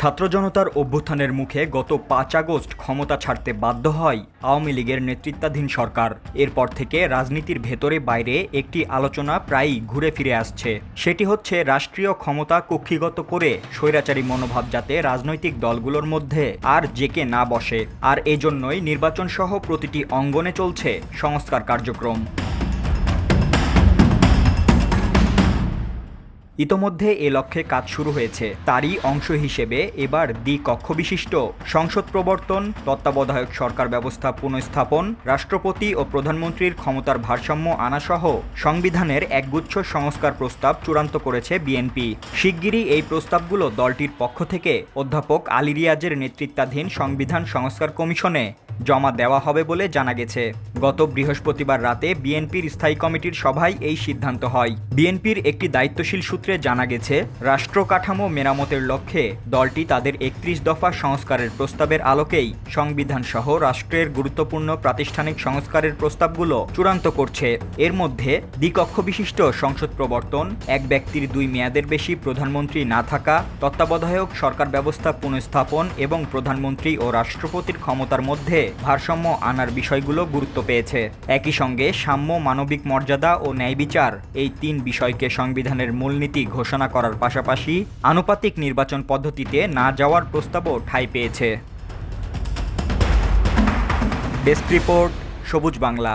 ছাত্র জনতার অভ্যুত্থানের মুখে গত পাঁচ আগস্ট ক্ষমতা ছাড়তে বাধ্য হয় আওয়ামী লীগের নেতৃত্বাধীন সরকার। এরপর থেকে রাজনীতির ভেতরে বাইরে একটি আলোচনা প্রায়ই ঘুরে ফিরে আসছে। সেটি হচ্ছে রাষ্ট্রীয় ক্ষমতা কক্ষিগত করে স্বৈরাচারী মনোভাব যাতে রাজনৈতিক দলগুলোর মধ্যে আর জেকে না বসে। আর এজন্যই নির্বাচন সহ প্রতিটি অঙ্গনে চলছে সংস্কার কার্যক্রম। ইতোমধ্যে এ লক্ষ্যে কাজ শুরু হয়েছে। তারই অংশ হিসেবে এবার দ্বিকক্ষ বিশিষ্ট। সংসদ প্রবর্তন, তত্ত্বাবধায়ক সরকার ব্যবস্থা পুনঃস্থাপন, রাষ্ট্রপতি ও প্রধানমন্ত্রীর ক্ষমতার ভারসাম্য আনাসহ সংবিধানের একগুচ্ছ সংস্কার প্রস্তাব চূড়ান্ত করেছে বিএনপি। শিগগিরই এই প্রস্তাবগুলো দলটির পক্ষ থেকে অধ্যাপক আলী রিয়াজের নেতৃত্বাধীন সংবিধান সংস্কার কমিশনে জমা দেওয়া হবে বলে জানা গেছে। গত বৃহস্পতিবার রাতে বিএনপির স্থায়ী কমিটির সভায় এই সিদ্ধান্ত হয়। বিএনপির একটি দায়িত্বশীল সূত্রে জানা গেছে, রাষ্ট্র কাঠামো মেরামতের লক্ষ্যে দলটি তাদের একত্রিশ দফা সংস্কারের প্রস্তাবের আলোকেই সংবিধান সহ রাষ্ট্রের গুরুত্বপূর্ণ প্রাতিষ্ঠানিক সংস্কারের প্রস্তাবগুলো চূড়ান্ত করছে। এর মধ্যে দ্বিকক্ষ বিশিষ্ট সংসদ প্রবর্তন, এক ব্যক্তির দুই মেয়াদের বেশি প্রধানমন্ত্রী না থাকা, তত্ত্বাবধায়ক সরকার ব্যবস্থা পুনঃস্থাপন এবং প্রধানমন্ত্রী ও রাষ্ট্রপতির ক্ষমতার মধ্যে ভারসাম্য আনার বিষয়গুলো গুরুত্ব পেয়েছে। একই সঙ্গে সাম্য, মানবিক মর্যাদা ও ন্যায় বিচার এই তিন বিষয়কে সংবিধানের মূলনীতি ঘোষণা করার পাশাপাশি আনুপাতিক নির্বাচন পদ্ধতিতে না যাওয়ার প্রস্তাবও ঠাঁই পেয়েছে। ডেস্ক রিপোর্ট, সবুজ বাংলা।